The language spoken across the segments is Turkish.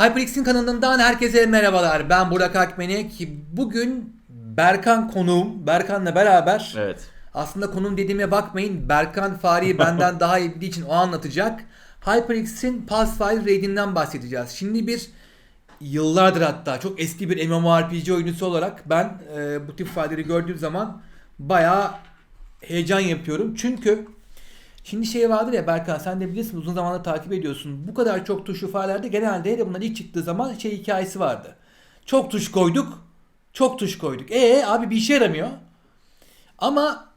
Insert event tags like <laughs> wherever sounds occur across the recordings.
HyperX'in kanalından herkese merhabalar. Ben Burak Akmenek. Bugün Berkan konuğum. Berkan'la beraber Evet. aslında konum dediğime bakmayın. Berkan Fahri'yi benden <laughs> daha iyi bildiği için o anlatacak. HyperX'in Pathfinder Raid'inden bahsedeceğiz. Şimdi bir yıllardır hatta çok eski bir MMORPG oyuncusu olarak ben e, bu tip fareleri gördüğüm zaman bayağı heyecan yapıyorum. Çünkü şimdi şey vardır ya Berkan sen de bilirsin uzun zamandır takip ediyorsun. Bu kadar çok tuşlu farelerde genelde hele bunlar ilk çıktığı zaman şey hikayesi vardı. Çok tuş koyduk. Çok tuş koyduk. E abi bir işe yaramıyor. Ama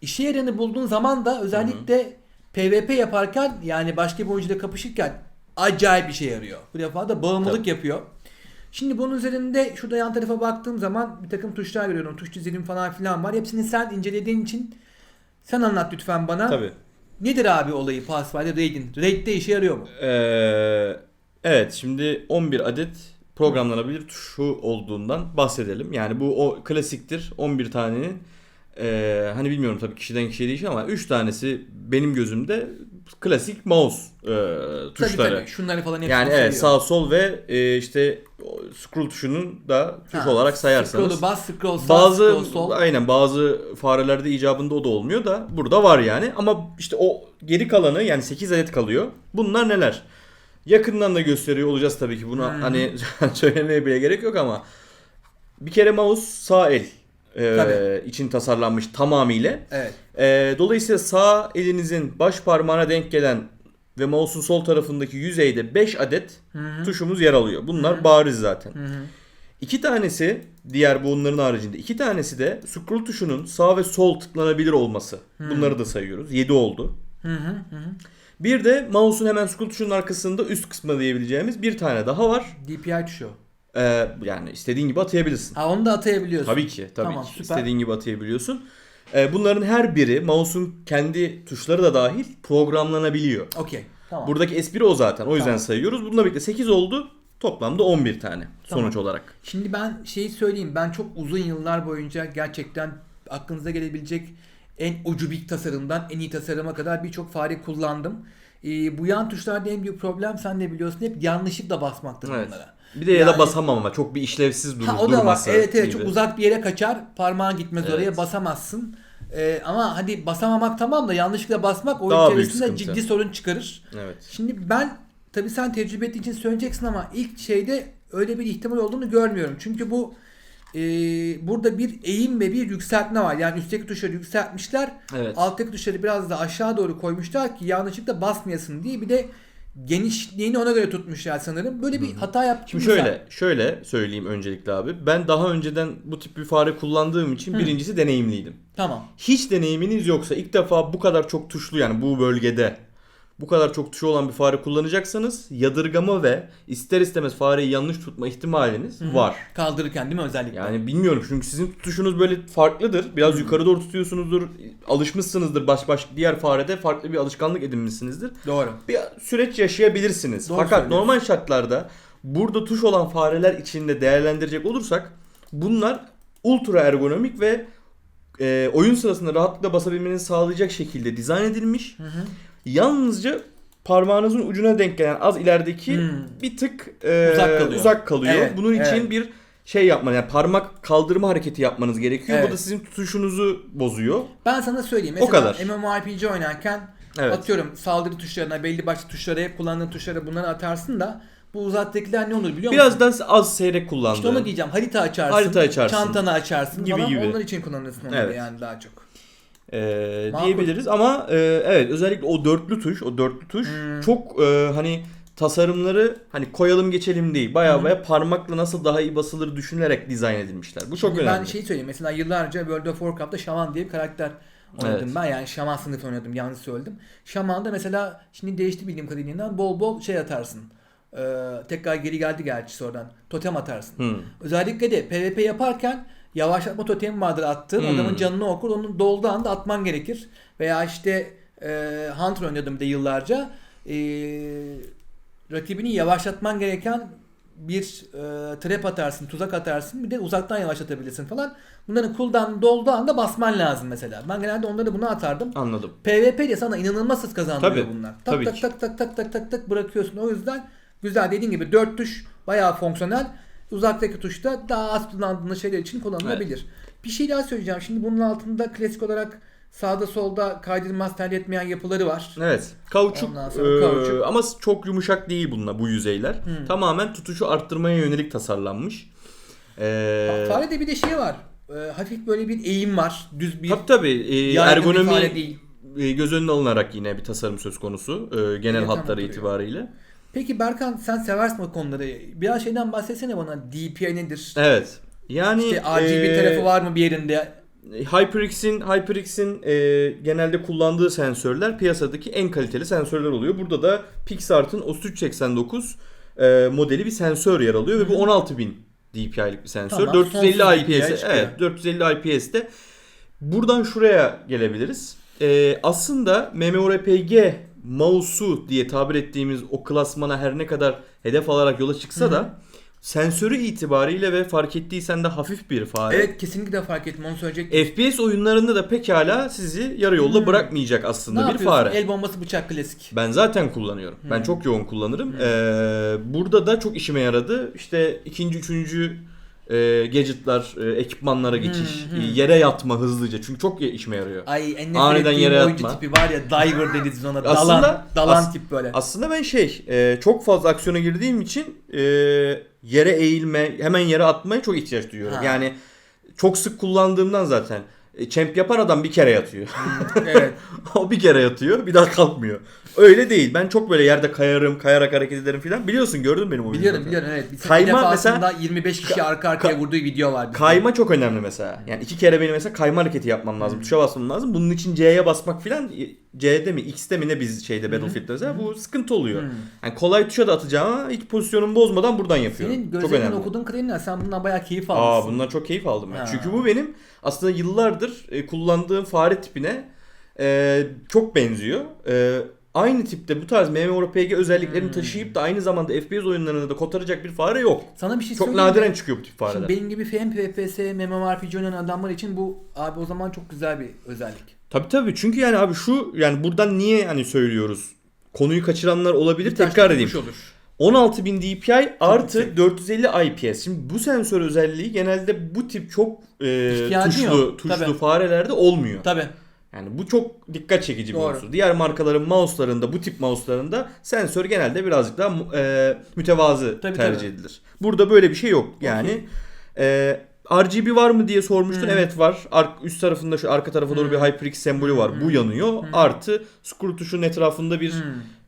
işe yaranı bulduğun zaman da özellikle PvP yaparken yani başka bir oyuncuyla kapışırken acayip bir şey yarıyor. Bu defa da bağımlılık Tabii. yapıyor. Şimdi bunun üzerinde şurada yan tarafa baktığım zaman bir takım tuşlar görüyorum. Tuş dizilim falan filan var. Hepsini sen incelediğin için sen anlat lütfen bana. Tabii. Nedir abi olayı Pathfinder Raid'in? Raid'de işe yarıyor mu? Ee, evet şimdi 11 adet programlanabilir tuşu olduğundan bahsedelim. Yani bu o klasiktir 11 tanenin ee, hani bilmiyorum tabii kişiden kişiye değişir ama 3 tanesi benim gözümde klasik mouse Tabii tuşları. tabii. Şunları falan hepsini Yani evet sağ sol ve ee, işte scroll tuşunun da tuş Ha, olarak sayarsanız. Scroll'u bas, scroll sağ, Bazı scroll sol. aynen bazı farelerde icabında o da olmuyor da burada var yani. Ama işte o geri kalanı yani 8 adet kalıyor. Bunlar neler? Yakından da gösteriyor olacağız tabii ki. Bunu Hı. hani <laughs> söylemeye bile gerek yok ama bir kere mouse sağ el e, Tabii. için tasarlanmış tamamıyla. Evet. E, dolayısıyla sağ elinizin baş parmağına denk gelen ve mouse'un sol tarafındaki yüzeyde 5 adet Hı hı. tuşumuz yer alıyor. Bunlar Hı hı. bariz zaten. Hı hı. İki tanesi diğer bunların haricinde iki tanesi de scroll tuşunun sağ ve sol tıklanabilir olması. Hmm. Bunları da sayıyoruz. 7 oldu. Hı hı. Bir de mouse'un hemen scroll tuşunun arkasında üst kısmına diyebileceğimiz bir tane daha var. DPI tuşu. Ee, yani istediğin gibi atayabilirsin. Ha onu da atayabiliyorsun. Tabii ki, tabii Tamam, ki. süper. İstediğin gibi atayabiliyorsun. Ee, bunların her biri mouse'un kendi tuşları da dahil programlanabiliyor. Okey. Tamam. Buradaki espri o zaten. O yüzden Tamam. sayıyoruz. Bununla birlikte 8 oldu. Toplamda 11 tane sonuç Tamam. olarak. Şimdi ben şeyi söyleyeyim. Ben çok uzun yıllar boyunca gerçekten aklınıza gelebilecek en ucubik tasarımdan en iyi tasarıma kadar birçok fare kullandım. Ee, bu yan tuşlarda en büyük problem sen de biliyorsun hep yanlışlıkla basmaktır Evet. bunlara. Bir de ya Yani- da basamam ama çok bir işlevsiz durur, Ha, o da var. Evet evet gibi. çok uzak bir yere kaçar. Parmağın gitmez Evet. oraya basamazsın. Ee, ama hadi basamamak tamam da yanlışlıkla basmak oyun Daha içerisinde ciddi sorun çıkarır. Evet. Şimdi ben tabii sen tecrübe ettiğin için söyleyeceksin ama ilk şeyde öyle bir ihtimal olduğunu görmüyorum. Çünkü bu e, burada bir eğim ve bir yükseltme var. Yani üstteki tuşları yükseltmişler. Evet. Alttaki tuşları biraz da aşağı doğru koymuşlar ki yanlışlıkla basmayasın diye. Bir de genişliğini ona göre tutmuşlar sanırım. Böyle bir hata yaptın Şimdi sen? şöyle, şöyle söyleyeyim öncelikle abi. Ben daha önceden bu tip bir fare kullandığım için birincisi deneyimliydim. Tamam. Hiç deneyiminiz yoksa ilk defa bu kadar çok tuşlu yani bu bölgede bu kadar çok tuşu olan bir fare kullanacaksanız yadırgama ve ister istemez fareyi yanlış tutma ihtimaliniz var. Kaldırırken değil mi özellikle? Yani bilmiyorum çünkü sizin tutuşunuz böyle farklıdır. Biraz yukarı doğru tutuyorsunuzdur. Alışmışsınızdır baş baş diğer farede farklı bir alışkanlık edinmişsinizdir. Doğru. bir süreç yaşayabilirsiniz. Doğru Fakat normal şartlarda burada tuş olan fareler içinde değerlendirecek olursak bunlar ultra ergonomik ve e, oyun sırasında rahatlıkla basabilmenizi sağlayacak şekilde dizayn edilmiş. Hı hı. Yalnızca parmağınızın ucuna denk gelen az ilerideki Hmm. bir tık e, Uzak kalıyor. uzak kalıyor. Evet, Bunun için evet. bir şey yapmanız yani parmak kaldırma hareketi yapmanız gerekiyor. Evet. Bu da sizin tutuşunuzu bozuyor. Ben sana söyleyeyim. O Mesela kadar. MMORPG oynarken Evet. atıyorum saldırı tuşlarına belli başlı tuşlara hep kullandığın tuşlara bunları atarsın da bu uzaktakiler ne olur biliyor musun? Biraz da az seyrek kullandığı. İşte onu diyeceğim. Harita açarsın. Harita açarsın. Çantanı açarsın Gibi falan. gibi. Onlar için kullanırsın onları Evet. yani daha çok. Makul. diyebiliriz ama e, evet özellikle o dörtlü tuş o dörtlü tuş Hmm. çok e, hani tasarımları hani koyalım geçelim değil baya Hı. baya parmakla nasıl daha iyi basılır düşünülerek dizayn edilmişler. Bu çok Şimdi önemli. Ben şey söyleyeyim. Mesela yıllarca World of Warcraft'ta Şaman diye bir karakter oynadım Evet. ben. Yani Şaman sınıfı oynadım. Yanlış söyledim. Şaman'da mesela şimdi değişti bildiğim kadarıyla bol bol şey atarsın. Ee, tekrar geri geldi gerçi sonradan. Totem atarsın. Hı. Özellikle de PvP yaparken yavaşlatma totemi vardır attığın. Hmm. Adamın canını okur. Onun dolduğu anda atman gerekir. Veya işte e, Hunter oynadım bir de yıllarca. E, rakibini yavaşlatman gereken bir e, trap atarsın, tuzak atarsın. Bir de uzaktan yavaşlatabilirsin falan. Bunların cooldown dolduğu anda basman lazım mesela. Ben genelde onları buna atardım. Anladım. PvP de sana inanılmaz hız kazandırıyor Tabii, bunlar. Tak tabii tak ki. tak tak tak tak tak tak bırakıyorsun. O yüzden Güzel dediğin gibi 4 tuş bayağı fonksiyonel. Uzaktaki tuş da daha az kullandığınız şeyler için kullanılabilir. Bir şey daha söyleyeceğim. Şimdi bunun altında klasik olarak sağda solda kaydedilmez tercih etmeyen yapıları var. Evet. Kauçuk, e, kauçuk. ama çok yumuşak değil bunlar bu yüzeyler. Tamamen tutuşu arttırmaya yönelik tasarlanmış. Ee, Farede bir de şey var. Ee, hafif böyle bir eğim var. Düz bir tabii tabii e, ergonomi e, göz önüne alınarak yine bir tasarım söz konusu e, genel Evet, hatları itibariyle. Peki Berkan sen seversin o konuları. Biraz şeyden bahsetsene bana. DPI nedir? Evet. Yani İşte RGB e, tarafı var mı bir yerinde? HyperX'in HyperX'in e, genelde kullandığı sensörler piyasadaki en kaliteli sensörler oluyor. Burada da PixArt'ın OS389 e, modeli bir sensör yer alıyor ve bu 16000 dpi'lik bir sensör. Tamam, 450 sonsuz DPI IPS evet 450 IPS'te buradan şuraya gelebiliriz. E, aslında MMORPG mouse'u diye tabir ettiğimiz o klasmana her ne kadar hedef alarak yola çıksa da sensörü itibariyle ve fark ettiysen de hafif bir fare. Evet kesinlikle fark ettim onu söyleyecektim. FPS oyunlarında da pekala sizi yarı yolda Hmm. bırakmayacak ne aslında bir yapıyorsun? fare. El bombası bıçak klasik. Ben zaten kullanıyorum. Ben çok yoğun kullanırım. Ee, burada da çok işime yaradı. İşte ikinci, üçüncü e, gadgetlar, e, ekipmanlara geçiş, Hmm, hmm. yere yatma hızlıca. Çünkü çok işime yarıyor. Ay en nefret Aniden yere oyuncu atma. tipi var ya Diver deriz ona. Aslında- dalan, dalan as- tip böyle. Aslında ben şey, e, çok fazla aksiyona girdiğim için e, yere eğilme, hemen yere atmaya çok ihtiyaç duyuyorum. Ha. Yani çok sık kullandığımdan zaten. E, Champ yapan adam bir kere yatıyor. evet. <laughs> o bir kere yatıyor bir daha kalkmıyor. Öyle değil. Ben çok böyle yerde kayarım, kayarak hareket ederim filan. Biliyorsun gördün benim oyunu. Biliyorum zaten. biliyorum evet. Bir, Kayma mesela- 25 kişi arka arkaya vurduğu video var. Kayma çok önemli mesela. Yani iki kere benim mesela kayma hareketi yapmam lazım. Tuşa basmam lazım. Bunun için C'ye basmak filan C'de mi X'te mi ne biz şeyde Battlefield'de mesela bu sıkıntı oluyor. Hmm. Yani kolay tuşa da atacağım ama hiç pozisyonumu bozmadan buradan yapıyorum. Senin çok gözlerinden önemli. okuduğun kadarıyla sen bundan bayağı keyif Aa almışsın. bundan çok keyif aldım ben. Ha. Çünkü bu benim aslında yıllardır e, kullandığım fare tipine e, çok benziyor. E, aynı tipte bu tarz MMORPG özelliklerini Hmm. taşıyıp da aynı zamanda FPS oyunlarını da kotaracak bir fare yok. Sana bir şey Çok söyleyeyim mi? nadiren çıkıyor bu tip fareler. Şimdi benim gibi FM, FPS, MMORPG oynayan adamlar için bu abi o zaman çok güzel bir özellik. Tabii tabii çünkü yani abi şu yani buradan niye hani söylüyoruz? Konuyu kaçıranlar olabilir Bir tekrar edeyim. olur. 16000 DPI artı yüksek. 450 IPS. Şimdi bu sensör özelliği genelde bu tip çok e, tuşlu yok. tuşlu Tabii. farelerde olmuyor. Tabii. Yani bu çok dikkat çekici bir Doğru. unsur. Diğer markaların mouse'larında, bu tip mouse'larında sensör genelde birazcık daha e, mütevazı Tabii, tercih tabii. edilir. Burada böyle bir şey yok. Yani e, RGB var mı diye sormuştun. Hmm. Evet var. Ar- üst tarafında şu arka tarafa doğru bir Hmm. HyperX sembolü var. Bu Hmm. yanıyor. Hmm. Artı screw tuşunun etrafında bir Hmm.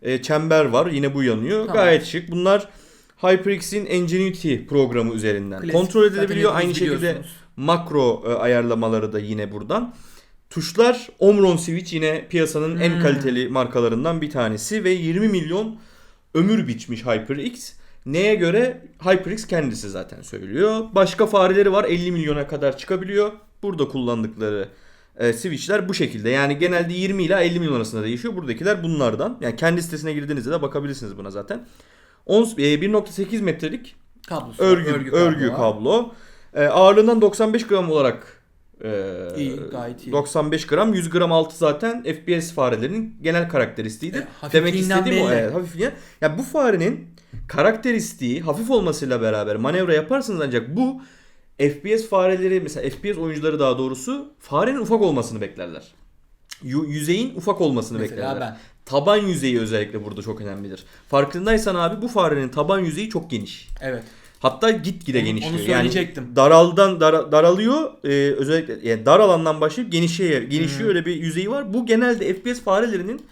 e, çember var. Yine bu yanıyor. Tamam. Gayet şık. Bunlar HyperX'in Ingenuity programı üzerinden Klasik. kontrol Zaten edilebiliyor. hepiniz Aynı şekilde makro e, ayarlamaları da yine buradan. Tuşlar Omron Switch yine piyasanın en Hmm. kaliteli markalarından bir tanesi ve 20 milyon ömür biçmiş HyperX. Neye göre? HyperX kendisi zaten söylüyor. Başka fareleri var 50 milyona kadar çıkabiliyor. Burada kullandıkları e, switchler bu şekilde. Yani genelde 20 ile 50 milyon arasında değişiyor. Buradakiler bunlardan. Yani kendi sitesine girdiğinizde de bakabilirsiniz buna zaten. On- e, 1.8 metrelik Kablosu. var, örgü, örgü, var. kablo. E, ağırlığından 95 gram olarak e, İyi, gayet iyi. 95 gram, 100 gram altı zaten FPS farelerinin genel karakteristiğidir. E, Demek istediğim o. Evet, hafifliğe. Ya bu farenin karakteristiği hafif olmasıyla beraber manevra yaparsınız ancak bu FPS fareleri mesela FPS oyuncuları daha doğrusu farenin ufak olmasını beklerler. Yüzeyin ufak olmasını Mesela beklerler. ben. Taban yüzeyi özellikle burada çok önemlidir. Farkındaysan abi bu farenin taban yüzeyi çok geniş. Evet. Hatta gitgide genişliyor. onu yani söyleyecektim. daraldan dara- daralıyor. Ee, özellikle yani dar alandan başlayıp genişliyor. Genişliyor öyle bir yüzeyi var. Bu genelde FPS farelerinin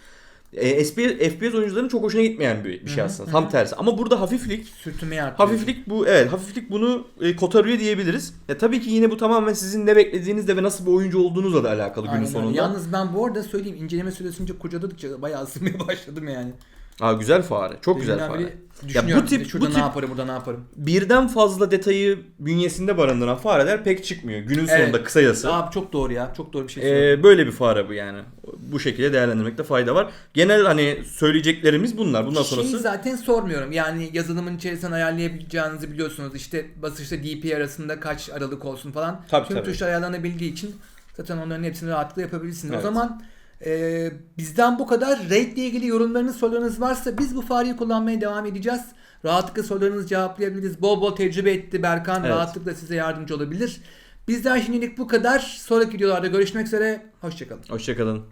e, FPS, FPS oyuncuların çok hoşuna gitmeyen bir, bir şey aslında. Tam tersi. Ama burada hafiflik Sürtünmeyi artırıyor. Hafiflik bu evet hafiflik bunu e, kotarıyor diyebiliriz. Ya tabii ki yine bu tamamen sizin ne beklediğinizle ve nasıl bir oyuncu olduğunuzla da alakalı günün Aynen öyle. sonunda. Yalnız ben bu arada söyleyeyim inceleme süresince kurcaladıkça bayağı ısınmaya <laughs> başladım yani. Aa güzel fare. Çok güzel Deminden fare. Düşünüyorum. bu tip- şurada bu ne tip- yaparım, burada ne yaparım. Birden fazla detayı bünyesinde barındıran fareler pek çıkmıyor. Günün Evet. sonunda kısayası. Abi çok doğru ya. Çok doğru bir şey. Ee, böyle bir fare bu yani. Bu şekilde değerlendirmekte fayda var. Genel hani söyleyeceklerimiz bunlar. Bundan Şeyi sonrası zaten sormuyorum. Yani yazılımın içerisinden ayarlayabileceğinizi biliyorsunuz. İşte basınçta DP arasında kaç aralık olsun falan. Tabii, Tüm tabii. tuşlar ayarlanabildiği için zaten onların hepsini rahatlıkla yapabilirsiniz. Evet. O zaman e, bizden bu kadar. Raid ile ilgili yorumlarınız, sorularınız varsa biz bu fareyi kullanmaya devam edeceğiz. Rahatlıkla sorularınızı cevaplayabiliriz. Bol bol tecrübe etti Berkan. Evet. Rahatlıkla size yardımcı olabilir. Bizden şimdilik bu kadar. Sonraki videolarda görüşmek üzere. Hoşçakalın. Hoşçakalın.